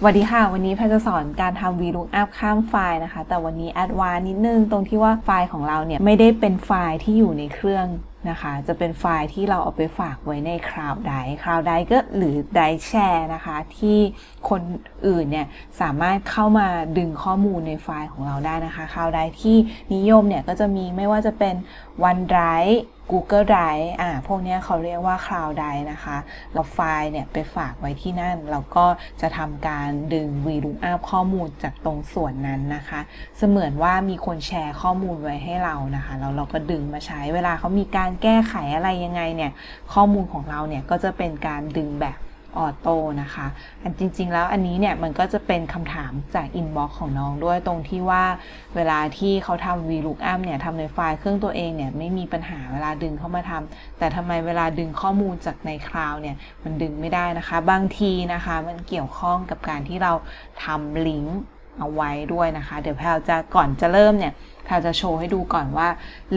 สวัสดีค่ะ วันนี้แพทย์จะสอนการทำ VLOOKUP ข้ามไฟล์นะคะ แต่วันนี้แอดวานนิดนึงตรงที่ว่าไฟล์ของเราเนี่ย ไม่ได้เป็นไฟล์ที่อยู่ในเครื่องนะคะ จะเป็นไฟล์ที่เราเอาไปฝากไว้ใน Cloud Drive Cloud Drive ก็หรือ Drive Share นะคะ ที่คนอื่นเนี่ยสามารถเข้ามาดึงข้อมูลในไฟล์ของเราได้นะคะ Cloud Drive ที่นิยมเนี่ยก็จะมีไม่ว่าจะเป็น OneDrive Google Drive อ่าพวกนี้เขาเรียกว่า Cloud Drive นะคะ เราไฟล์เนี่ยไปฝากไว้ที่นั่น เราก็จะทำการดึง VLOOKUP ข้อมูลจากตรงส่วนนั้นนะคะ เสมือนว่ามีคนแชร์ข้อมูลไว้ให้เรานะคะ แล้วเราก็ดึงมาใช้เวลาเขามีการแก้ไขอะไรยังไงเนี่ย ข้อมูลของเราเนี่ยก็จะเป็นการดึงแบบ ออโต้นะคะ อันจริง ๆ แล้วอันนี้เนี่ยมันก็จะเป็นคำถามจากอินบ็อกของน้องด้วยตรงที่ว่าเวลาที่เขาทำ VLOOKUP เนี่ยทำในไฟล์เครื่องตัวเองเนี่ยไม่มีปัญหาเวลาดึงเข้ามาทำแต่ทำไมเวลาดึงข้อมูลจากในคลาวเนี่ยมันดึงไม่ได้นะคะ บางทีนะคะมันเกี่ยวข้องกับการที่เราทำลิงก์ เอาไว้ด้วยนะคะ เดี๋ยวแพลจะก่อนจะเริ่มเนี่ยแพลจะโชว์ให้ดูก่อนว่า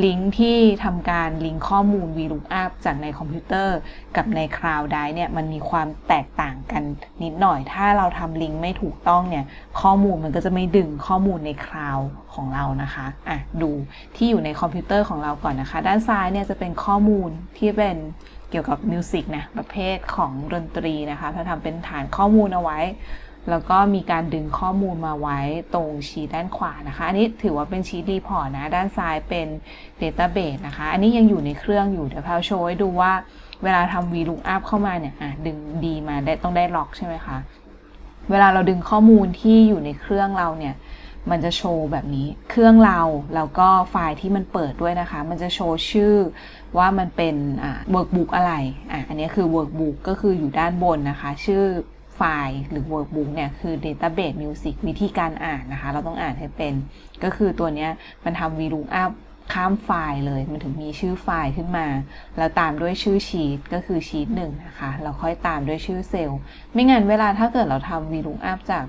ลิงก์ที่ทำการลิงก์ข้อมูล VLOOKUP จากในคอมพิวเตอร์ กับใน Cloud Drive เนี่ยมันมีความแตกต่างกันนิดหน่อย ถ้าเราทำลิงก์ไม่ถูกต้องเนี่ยข้อมูลมันก็จะไม่ดึงข้อมูลใน Cloud ของเรานะคะอะดูที่อยู่ในคอมพิวเตอร์ของเราก่อนนะคะ ด้านซ้ายเนี่ยจะเป็นข้อมูลที่เป็นเกี่ยวกับมิวสิกนะประเภทของดนตรีนะคะถ้าทำเป็นฐานข้อมูลเอาไว้ แล้วก็มีการดึงข้อมูลมาไว้ตรงชีด้านขวานะคะ อันนี้ถือว่าเป็นชีทรีพอร์ตนะ ด้านซ้ายเป็น Database นะคะ อันนี้ยังอยู่ในเครื่องอยู่ เดี๋ยวพาโชว์ให้ดูว่าเวลาทำ VLOOKUP เข้ามาเนี่ยอะดึงดีมาได้ต้องได้ล็อกใช่ไหมคะ เวลาเราดึงข้อมูลที่อยู่ในเครื่องเราเนี่ยมันจะโชว์แบบนี้ เครื่องเราแล้วก็ไฟล์ที่มันเปิดด้วยนะคะ มันจะโชว์ชื่อว่ามันเป็นอ่า workbook อะไรอะอันนี้คือ workbook ก็คืออยู่ด้านบนนะคะ ชื่อ ไฟล์หรือ workbook เนี่ยคือ database music วิธีการอ่านนะคะ เราต้องอ่านให้เป็น ก็คือตัวเนี้ยมันทำ VLOOKUP ข้ามไฟล์เลย มันถึงมีชื่อไฟล์ขึ้นมา แล้วตามด้วยชื่อชีตก็คือชีตหนึ่งนะคะ เราค่อยตามด้วยชื่อเซลล์ ไม่งั้นเวลาถ้าเกิดเราทำ VLOOKUP จาก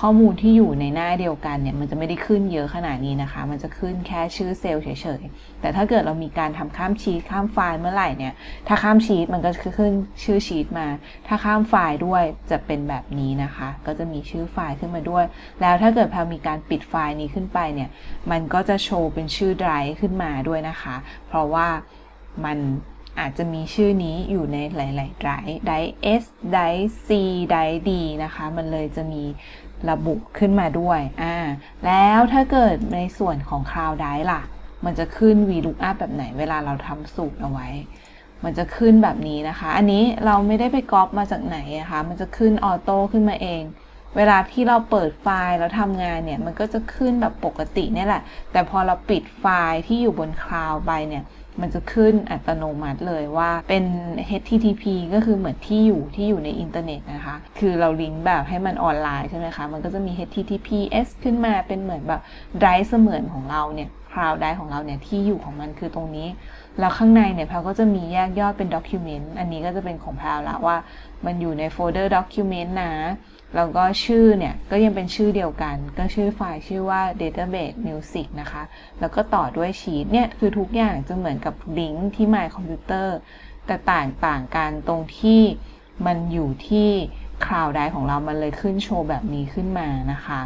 ข้อมูลที่อยู่ในหน้าเดียวกันเนี่ยมันจะไม่ได้ขึ้นเยอะขนาดนี้นะคะ มันจะขึ้นแค่ชื่อเซลล์เฉยๆ แต่ถ้าเกิดเรามีการทำข้ามชีตข้ามไฟล์เมื่อไหร่เนี่ย ถ้าข้ามชีตมันก็จะขึ้นชื่อชีตมา ถ้าข้ามไฟล์ด้วยจะเป็นแบบนี้นะคะ ก็จะมีชื่อไฟล์ขึ้นมาด้วย แล้วถ้าเกิดพอมีการปิดไฟล์นี้ขึ้นไปเนี่ย มันก็จะโชว์เป็นชื่อไดรฟ์ขึ้นมาด้วยนะคะ เพราะว่ามันอาจจะมีชื่อนี้อยู่ในหลายๆไดร์ไดรฟ์ S ไดรฟ์ C ไดรฟ์ D นะคะ มันเลยจะมี ระบุขึ้นมาด้วยอ่าแล้วถ้าเกิดในส่วนของ Cloud Drive ล่ะ มันจะขึ้น VLOOKUP แบบไหนเวลาเราทำสูตรเอาไว้ มันจะขึ้นแบบนี้นะคะ อันนี้เราไม่ได้ไปก๊อปมาจากไหนนะคะ มันจะขึ้นออโต้ขึ้นมาเองเวลาที่เราเปิดไฟล์แล้วทำงานเนี่ย มันก็จะขึ้นแบบปกติเนี่ยแหละ แต่พอเราปิดไฟล์ที่อยู่บนคลาวด์ไปเนี่ย มันจะขึ้นอัตโนมัติเลยว่าเป็น HTTP ก็คือเหมือนที่อยู่ที่อยู่ในอินเทอร์เน็ตนะคะ คือเราลิงก์แบบให้มันออนไลน์ใช่ไหมคะ มันก็จะมี HTTPS ขึ้นมาเป็นเหมือนแบบไดรฟ์เสมือนของเราเนี่ยคลาวด์ไดรฟ์ของเราเนี่ยที่อยู่ของมันคือตรงนี้ แล้วข้างในเนี่ยแพลก็จะมีแยกยอดเป็นด็อกิวเมนต์ อันนี้ก็จะเป็นของแพลละว่ามันอยู่ในโฟลเดอร์ด็อกิวเมนต์นะ แล้วก็ชื่อเนี่ย ก็ยังเป็นชื่อเดียวกัน ก็ชื่อไฟล์ชื่อว่า database music นะคะ แล้วก็ต่อด้วยชีตเนี่ย คือทุกอย่างจะเหมือนกับลิงก์ที่ My Computer แต่ต่างต่างกันตรงที่มันอยู่ที่ Cloud Drive ของเรามันเลยขึ้นโชว์แบบนี้ขึ้นมานะคะ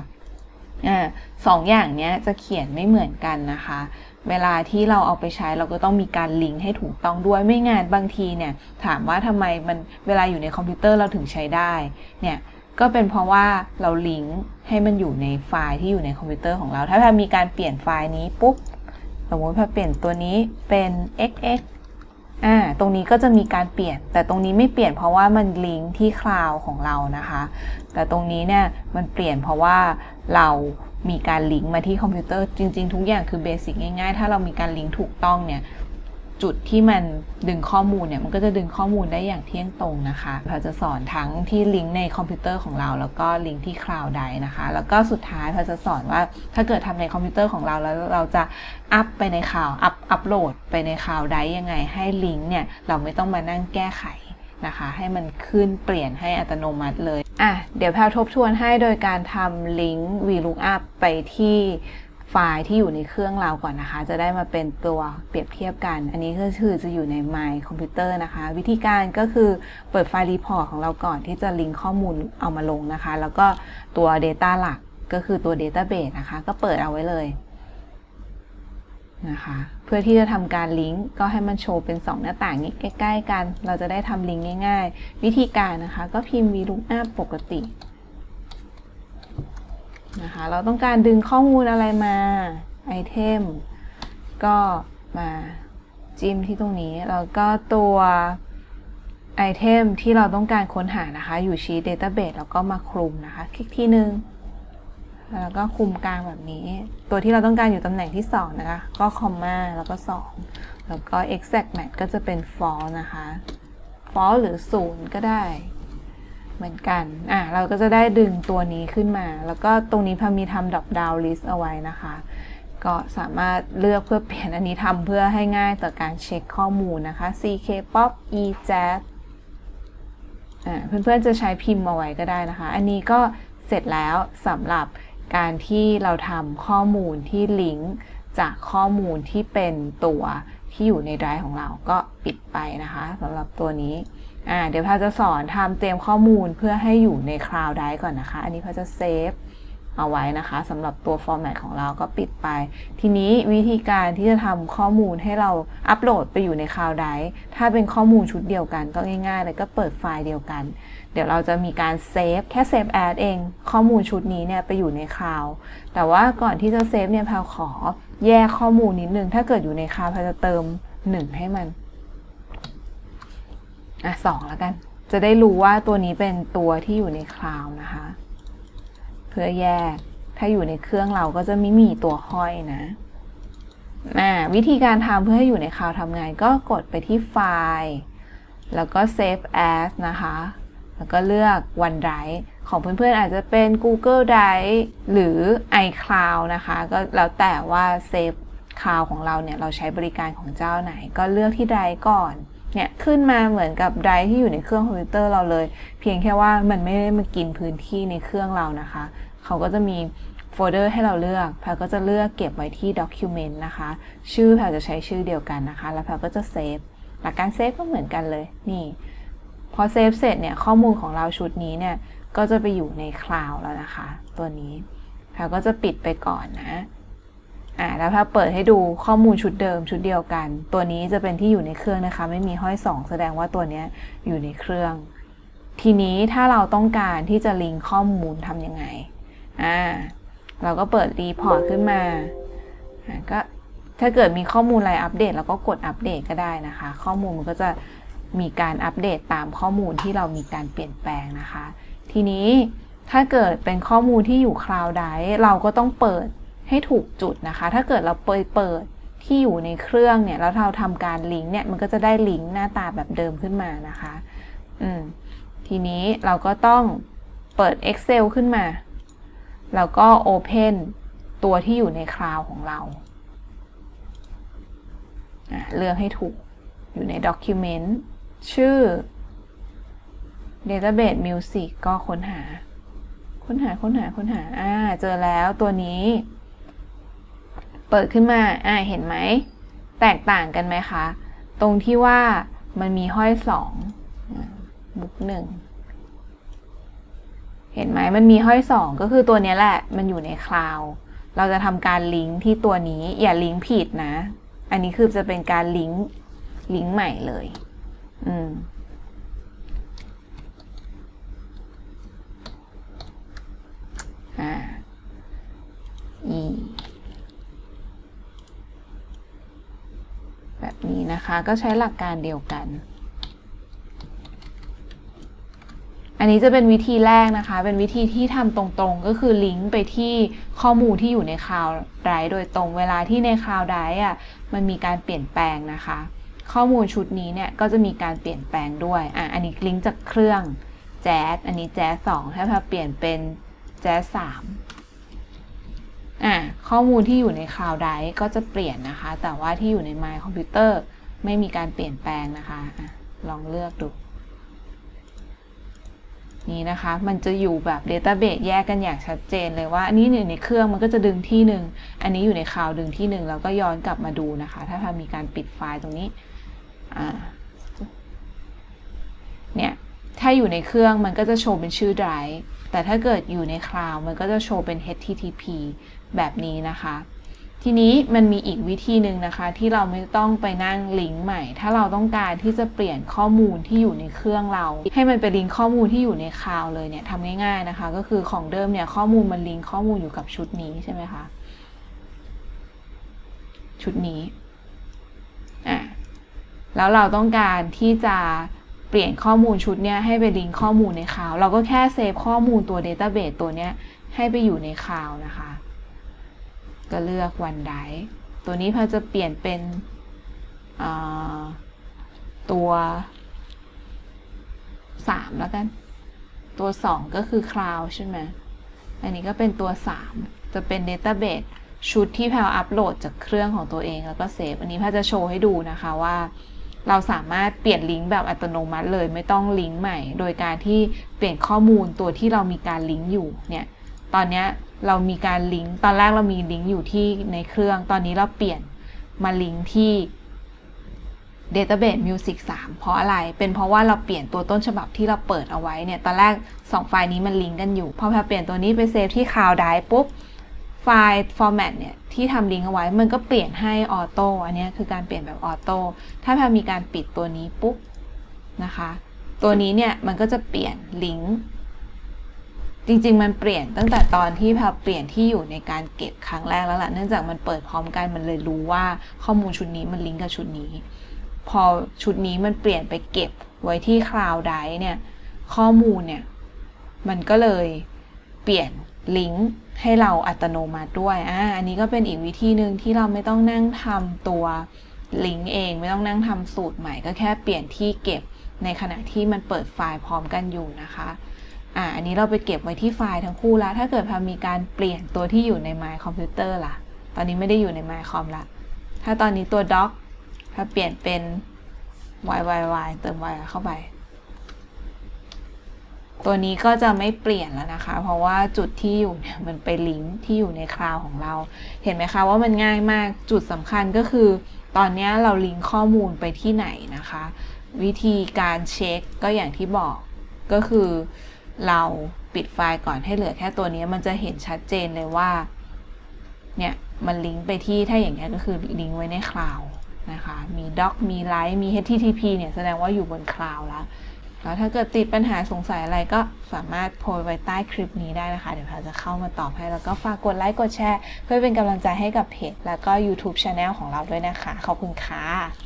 อ่าสองอย่างเนี้ยจะเขียนไม่เหมือนกันนะคะ เวลาที่เราเอาไปใช้เราก็ต้องมีการลิงก์ให้ถูกต้องด้วยไม่งานบางทีเนี่ย ถามว่าทำไมมันเวลาอยู่ในคอมพิวเตอร์เราถึงใช้ได้เนี่ย ก็เป็นเพราะว่าเราลิงก์ให้มันอยู่ในไฟล์ที่อยู่ในคอมพิวเตอร์ของเรา ถ้าเรามีการเปลี่ยนไฟล์นี้ปุ๊บ สมมติพอเปลี่ยนตัวนี้เป็น xx อ่า ตรงนี้ก็จะมีการเปลี่ยน แต่ตรงนี้ไม่เปลี่ยนเพราะว่ามันลิงก์ที่คลาวของเรานะคะ แต่ตรงนี้เนี่ยมันเปลี่ยนเพราะว่าเรามีการลิงก์มาที่คอมพิวเตอร์ จริง ๆ ทุกอย่างคือเบสิกง่ายๆ ถ้าเรามีการลิงก์ถูกต้องเนี่ย จุดที่มันดึงข้อมูลเนี่ยมันก็จะดึงข้อมูลได้อย่างเที่ยงตรงนะคะเราจะสอนทั้งที่ลิงก์ในคอมพิวเตอร์ของเรา แล้วก็ลิงก์ที่คลาวด์ไดนะคะ แล้วก็สุดท้ายเราจะสอนว่าถ้าเกิดทำในคอมพิวเตอร์ของเราแล้วเราจะอัพไปในคลาวอัพอัพโหลดไปในคลาวด์ไดยังไง ให้ลิงก์เนี่ยเราไม่ต้องมานั่งแก้ไขนะคะ ให้มันขึ้นเปลี่ยนให้อัตโนมัติเลยอะเดี๋ยวแพลทบทวนให้โดยการทำลิงก์ VLOOKUP ไปที่ ไฟล์ที่อยู่ในเครื่องเราก่อนนะคะ จะได้มาเป็นตัวเปรียบเทียบกัน อันนี้ก็คือจะอยู่ใน My Computer นะคะ วิธีการก็คือเปิดไฟล์รีพอร์ตของเราก่อนที่จะลิงก์ข้อมูลเอามาลงนะคะ แล้วก็ตัว Data หลักก็คือตัว Database นะคะ ก็เปิดเอาไว้เลยนะคะ เพื่อที่จะทำการลิงก์ก็ให้มันโชว์เป็น 2 หน้าต่างนี้ใกล้ ๆ กัน เราจะได้ทำลิงก์ง่าย ๆ วิธีการนะคะ ก็พิมพ์ VLOOKUP ปกติ นะคะ เราต้องการดึงข้อมูลอะไรมาไอเทมก็มาจิ้มที่ตรงนี้ แล้วก็ตัวไอเทมที่เราต้องการค้นหานะคะ อยู่ชีต Database แล้วก็มาคลุมนะคะ คลิกที่หนึ่งแล้วก็คุมกลางแบบนี้ ตัวที่เราต้องการอยู่ตำแหน่งที่ 2 นะคะ ก็คอมมาแล้วก็ 2 แล้วก็ exact match ก็จะเป็น false นะคะ false หรือ 0 ก็ได้ เหมือนกัน อะเราก็จะได้ดึงตัวนี้ขึ้นมา แล้วก็ตรงนี้พามีทำ drop down list เอาไว้นะคะ ก็สามารถเลือกเพื่อเปลี่ยนอันนี้ทำเพื่อให้ง่ายต่อการเช็คข้อมูลนะคะ ck pop e jazz อ่าเพื่อนๆจะใช้พิมพ์มาไว้ก็ได้นะคะ อันนี้ก็เสร็จแล้วสำหรับการที่เราทำข้อมูลที่ลิงก์จากข้อมูลที่เป็นตัวที่อยู่ในไดรฟ์ของเราก็ปิดไปนะคะสำหรับตัวนี้ อ่าเดี๋ยวพาจะสอนทำเตรียมข้อมูลเพื่อให้อยู่ในคลาวด์ไดก่อนนะคะ อันนี้พาจะเซฟเอาไว้นะคะสำหรับตัวฟอร์แมตของเราก็ปิดไป ทีนี้วิธีการที่จะทำข้อมูลให้เราอัปโหลดไปอยู่ในคลาวด์ไดถ้าเป็นข้อมูลชุดเดียวกันก็ง่ายๆเลยก็เปิดไฟล์เดียวกัน เดี๋ยวเราจะมีการเซฟแค่เซฟแอดเอง ข้อมูลชุดนี้เนี่ยไปอยู่ในคลาวด์แต่ว่าก่อนที่จะเซฟเนี่ยพาขอแยกข้อมูลนิดนึงถ้าเกิดอยู่ในคลาวด์พาจะเติมหนึ่งให้มัน อะสองแล้วกัน จะได้รู้ว่าตัวนี้เป็นตัวที่อยู่ในคลาวนะคะ เพื่อแยก ถ้าอยู่ในเครื่องเราก็จะไม่มีตัวห้อยนะอ่าวิธีการทำเพื่อให้อยู่ในคลาวทำไงก็กดไปที่ไฟล์ แล้วก็ save as นะคะ แล้วก็เลือก OneDrive ของเพื่อนๆอาจจะเป็น Google Drive หรือ iCloud นะคะ ก็แล้วแต่ว่า Save Cloud ของเราเนี่ย เราใช้บริการของเจ้าไหน ก็เลือกที่ Drive ก่อน เนี่ยขึ้นมาเหมือนกับ Drive ที่อยู่ในเครื่องคอมพิวเตอร์เราเลย เพียงแค่ว่ามันไม่ได้มากินพื้นที่ในเครื่องเรานะคะ เขาก็จะมีโฟลเดอร์ให้เราเลือก แพรก็จะเลือกเก็บไว้ที่ Document นะคะ ชื่อแพรจะใช้ชื่อเดียวกันนะคะ แล้วแพรก็จะเซฟ หลักการเซฟก็เหมือนกันเลย นี่ พอเซฟเสร็จเนี่ย ข้อมูลของเราชุดนี้เนี่ย ก็จะไปอยู่ในคลาวด์แล้วนะคะ ตัวนี้แพรก็จะปิดไปก่อนนะ อ่าแล้วถ้าเปิดให้ดูข้อมูลชุดเดิมชุดเดียวกัน ตัวนี้จะเป็นที่อยู่ในเครื่องนะคะ ไม่มีห้อยสองแสดงว่าตัวนี้อยู่ในเครื่อง ทีนี้ถ้าเราต้องการที่จะลิงก์ข้อมูลทำยังไงอ่าเราก็เปิดรีพอร์ตขึ้นมาอ่าก็ถ้าเกิดมีข้อมูลอะไรอัปเดตเราก็กดอัปเดตก็ได้นะคะ ข้อมูลมันก็จะมีการอัปเดตตามข้อมูลที่เรามีการเปลี่ยนแปลงนะคะ ทีนี้ถ้าเกิดเป็นข้อมูลที่อยู่คลาวด์ไดเราก็ต้องเปิด ให้ถูกจุดนะคะ ถ้าเกิดเราเปิดเปิดที่อยู่ในเครื่องเนี่ยแล้วเราทำการลิงก์เนี่ยมันก็จะได้ลิงก์หน้าตาแบบเดิมขึ้นมานะคะอืมทีนี้เราก็ต้องเปิด Excel ขึ้นมา แล้วก็ Open ตัวที่อยู่ในคลาวด์ของเรา เลือกให้ถูกอยู่ใน Document ชื่อ Database Music ก็ค้นหา ค้นหาค้นหาค้นหาอ่าเจอแล้วตัวนี้ เปิดขึ้นมาอ่าเห็นไหม แตกต่างกันไหมคะ ตรงที่ว่ามันมีห้อยสองบุ๊กหนึ่งเห็นไหมมันมีห้อยสองก็คือตัวนี้แหละ มันอยู่ในคลาวเราจะทำการลิงก์ที่ตัวนี้อย่าลิงก์ผิดนะ อันนี้คือจะเป็นการลิงก์ลิงก์ใหม่เลย อืมอ่า e แบบนี้นะคะก็ใช้หลักการเดียวกัน อันนี้จะเป็นวิธีแรกนะคะ เป็นวิธีที่ทำตรงๆ ก็คือลิงก์ไปที่ข้อมูลที่อยู่ในคลาวด์ไดร์โดยตรงเวลาที่ในคลาวด์ไดร์อะมันมีการเปลี่ยนแปลงนะคะ ข้อมูลชุดนี้เนี่ยก็จะมีการเปลี่ยนแปลงด้วยอะอันนี้ลิงก์จากเครื่องแจ๊สอันนี้แจ๊สสองถ้าพาเปลี่ยนเป็นแจ๊สสาม อะข้อมูลที่อยู่ในคลาวด์ไดก็จะเปลี่ยนนะคะ แต่ว่าที่อยู่ใน My Computer ไม่มีการเปลี่ยนแปลงนะคะอะลองเลือกดู นี้นะคะ มันจะอยู่แบบ Database แยกกันอย่างชัดเจนเลยว่า อันนี้อยู่ในเครื่องมันก็จะดึงที่หนึ่ง อันนี้อยู่ในคลาวด์ดึงที่หนึ่งแล้วก็ย้อนกลับมาดูนะคะ ถ้าทำมีการปิดไฟล์ตรงนี้อ่าเนี่ยถ้าอยู่ในเครื่องมันก็จะโชว์เป็นชื่อ drive แต่ถ้าเกิดอยู่ในคลาวด์มันก็จะโชว์เป็น HTTP แบบนี้นะคะ ทีนี้มันมีอีกวิธีหนึ่งนะคะ ที่เราไม่ต้องไปนั่งลิงก์ใหม่ ถ้าเราต้องการที่จะเปลี่ยนข้อมูลที่อยู่ในเครื่องเรา ให้มันไปลิงก์ข้อมูลที่อยู่ในคลาวเลยเนี่ยทำง่ายๆนะคะ ก็คือของเดิมเนี่ยข้อมูลมันลิงก์ข้อมูลอยู่กับชุดนี้ใช่ไหมคะชุดนี้อะแล้วเราต้องการที่จะเปลี่ยนข้อมูลชุดเนี้ยให้ไปลิงก์ข้อมูลในคลาว เราก็แค่เซฟข้อมูลตัว Database ตัวเนี้ยให้ไปอยู่ในคลาวนะคะ ก็เลือก OneDrive ตัวนี้พอจะเปลี่ยนเป็นตัว 3 แล้วกัน ตัว 2 ก็คือ Cloud ใช่ไหม อันนี้ก็เป็นตัว 3 จะเป็น Database ชุดที่แพลอัปโหลดจากเครื่องของตัวเองแล้วก็เซฟ อันนี้แพลจะโชว์ให้ดูนะคะว่า เราสามารถเปลี่ยนลิงก์แบบอัตโนมัติเลยไม่ต้องลิงก์ใหม่ โดยการที่เปลี่ยนข้อมูลตัวที่เรามีการลิงก์อยู่เนี่ย ตอนนี้เรามีการลิงก์ตอนแรกเรามีลิงก์อยู่ที่ในเครื่อง ตอนนี้เราเปลี่ยนมาลิงก์ที่ Database Music 3 เพราะอะไร เป็นเพราะว่าเราเปลี่ยนตัวต้นฉบับที่เราเปิดเอาไว้เนี่ย ตอนแรก 2 ไฟล์นี้มันลิงก์กันอยู่ พอแพรเปลี่ยนตัวนี้ไปเซฟที่ Cloud Drive ปุ๊บ ไฟล์ format เนี่ย ที่ทำลิงก์เอาไว้ มันก็เปลี่ยนให้ออโต้ อันนี้คือการเปลี่ยนแบบออโต้ ถ้าพรมีการปิดตัวนี้ปุ๊บนะคะ ตัวนี้เนี่ย มันก็จะเปลี่ยนลิงก์ จริงๆ มันเปลี่ยนตั้งแต่ตอนที่แพรเปลี่ยนที่อยู่ในการเก็บครั้งแรกแล้วล่ะ เนื่องจากมันเปิดพร้อมกันมันเลยรู้ว่าข้อมูลชุดนี้มันลิงก์กับชุดนี้ พอชุดนี้มันเปลี่ยนไปเก็บไว้ที่ Cloud Drive เนี่ยข้อมูลเนี่ยมันก็เลยเปลี่ยนลิงก์ให้เราอัตโนมัติด้วยอ่าอันนี้ก็เป็นอีกวิธีหนึ่งที่เราไม่ต้องนั่งทำตัวลิงก์เองไม่ต้องนั่งทำสูตรใหม่ ก็แค่เปลี่ยนที่เก็บในขณะที่มันเปิดไฟล์พร้อมกันอยู่นะคะ อ่าอันนี้เราไปเก็บไว้ที่ไฟล์ทั้งคู่แล้วถ้าเกิดพามีการเปลี่ยนตัวที่อยู่ใน My Computer ล่ะ ตอนนี้ไม่ได้อยู่ใน My Com ละ ถ้าตอนนี้ตัว Doc ถ้าเปลี่ยนเป็น YYY เติม Y เข้าไป ตัวนี้ก็จะไม่เปลี่ยนแล้วนะคะ เพราะว่าจุดที่อยู่เนี่ยมันไปลิงก์ที่อยู่ในคลาวของเรา เห็นไหมคะว่ามันง่ายมากจุดสำคัญก็คือ ตอนนี้เราลิงก์ข้อมูลไปที่ไหนนะคะ วิธีการเช็คก็อย่างที่บอกก็คือ เราปิดไฟล์ก่อนให้เหลือแค่ตัวนี้มันจะเห็นชัดเจนเลยว่า เนี่ยมันลิงก์ไปที่ถ้าอย่างนี้ก็คือลิงก์ไว้ในคลาวนะคะ มี doc มี Lite มี HTTP เนี่ยแสดงว่าอยู่บนคลาวแล้ว แล้วถ้าเกิดติดปัญหาสงสัยอะไรก็สามารถโพสไว้ใต้คลิปนี้ได้นะคะ เดี๋ยวเราจะเข้ามาตอบให้ แล้วก็ฝากกดไลค์กดแชร์ เพื่อเป็นกำลังใจให้กับเพจ แล้วก็ YouTube Channel ของเราด้วยนะคะ ขอบคุณค่ะ